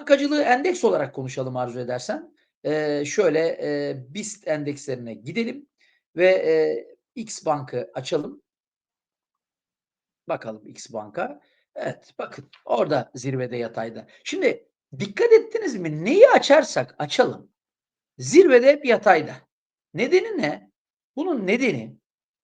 Bankacılığı endeks olarak konuşalım arzu edersen. Eee, şöyle, eee, BIST endekslerine gidelim ve, eee, X Bank'ı açalım. Bakalım X Bank'a. Evet, bakın orada zirvede yatayda. Şimdi dikkat ettiniz mi? Neyi açarsak açalım zirvede hep yatayda. Nedeni ne? Bunun nedeni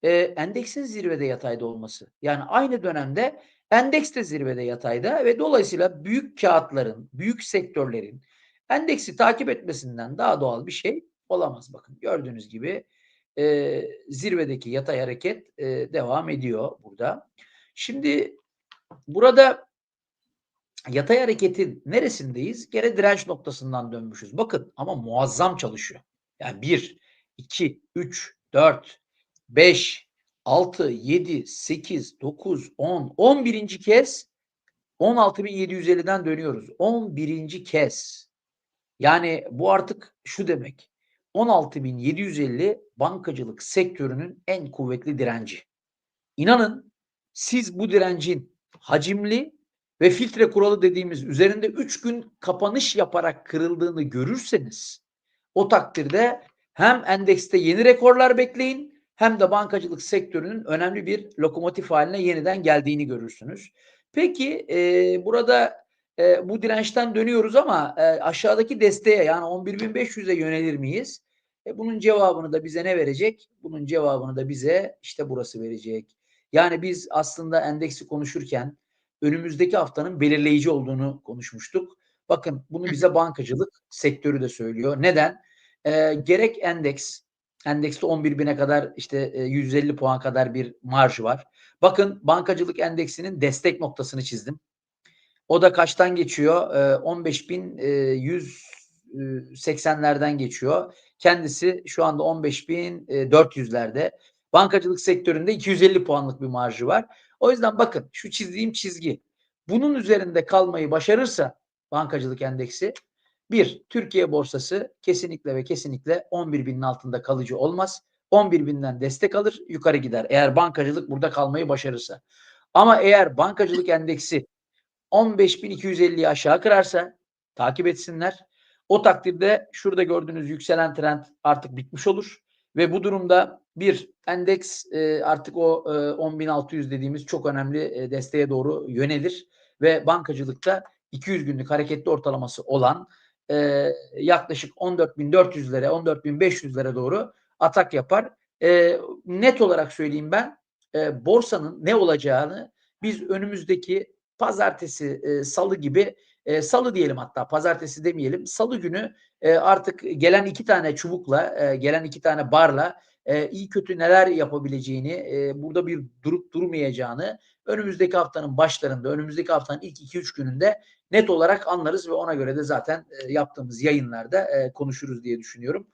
eee, endeksin zirvede yatayda olması. Yani aynı dönemde endeks de zirvede yatayda ve dolayısıyla büyük kağıtların, büyük sektörlerin endeksi takip etmesinden daha doğal bir şey olamaz. Bakın gördüğünüz gibi eee, zirvedeki yatay hareket eee, devam ediyor burada. Şimdi burada yatay hareketin neresindeyiz? Gene direnç noktasından dönmüşüz. Bakın ama muazzam çalışıyor. Yani 1, 2, 3, 4, 5, 6, 7, 8, 9, 10, 11. kez 16.750'den dönüyoruz. 11. kez. Yani bu artık şu demek. 16.750 bankacılık sektörünün en kuvvetli direnci. İnanın siz bu direncin hacimli ve filtre kuralı dediğimiz üzerinde 3 gün kapanış yaparak kırıldığını görürseniz o takdirde hem endekste yeni rekorlar bekleyin hem de bankacılık sektörünün önemli bir lokomotif haline yeniden geldiğini görürsünüz. Peki e, burada e, bu dirençten dönüyoruz ama e, aşağıdaki desteğe yani 11.500'e yönelir miyiz? E, bunun cevabını da bize ne verecek? Bunun cevabını da bize işte burası verecek. Yani biz aslında endeksi konuşurken önümüzdeki haftanın belirleyici olduğunu konuşmuştuk. Bakın bunu bize bankacılık sektörü de söylüyor. Neden? Ee, gerek endeks, endekste 11 bine kadar işte 150 puan kadar bir marj var. Bakın bankacılık endeksinin destek noktasını çizdim. O da kaçtan geçiyor? Ee, 15.180'lerden geçiyor. Kendisi şu anda 15.400'lerde. Bankacılık sektöründe 250 puanlık bir marjı var. O yüzden bakın şu çizdiğim çizgi bunun üzerinde kalmayı başarırsa bankacılık endeksi bir, Türkiye borsası kesinlikle ve kesinlikle 11 binin altında kalıcı olmaz. 11 binden destek alır yukarı gider. Eğer bankacılık burada kalmayı başarırsa. Ama eğer bankacılık endeksi 15.250'yi aşağı kırarsa takip etsinler. O takdirde şurada gördüğünüz yükselen trend artık bitmiş olur. Ve bu durumda bir endeks e, artık o e, 10.600 dediğimiz çok önemli e, desteğe doğru yönelir ve bankacılıkta 200 günlük hareketli ortalaması olan e, yaklaşık 14.400'lere 14.500'lere doğru atak yapar. E, net olarak söyleyeyim ben e, borsanın ne olacağını biz önümüzdeki pazartesi, e, salı gibi e, salı diyelim hatta pazartesi demeyelim. Salı günü e, artık gelen iki tane çubukla, e, gelen iki tane barla e, iyi kötü neler yapabileceğini, e, burada bir durup durmayacağını önümüzdeki haftanın başlarında, önümüzdeki haftanın ilk 2-3 gününde net olarak anlarız ve ona göre de zaten e, yaptığımız yayınlarda e, konuşuruz diye düşünüyorum.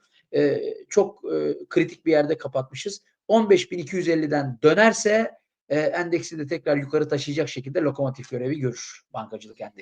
Çok kritik bir yerde kapatmışız. 15.250'den dönerse e, endeksi de tekrar yukarı taşıyacak şekilde lokomotif görevi görür bankacılık endeksi.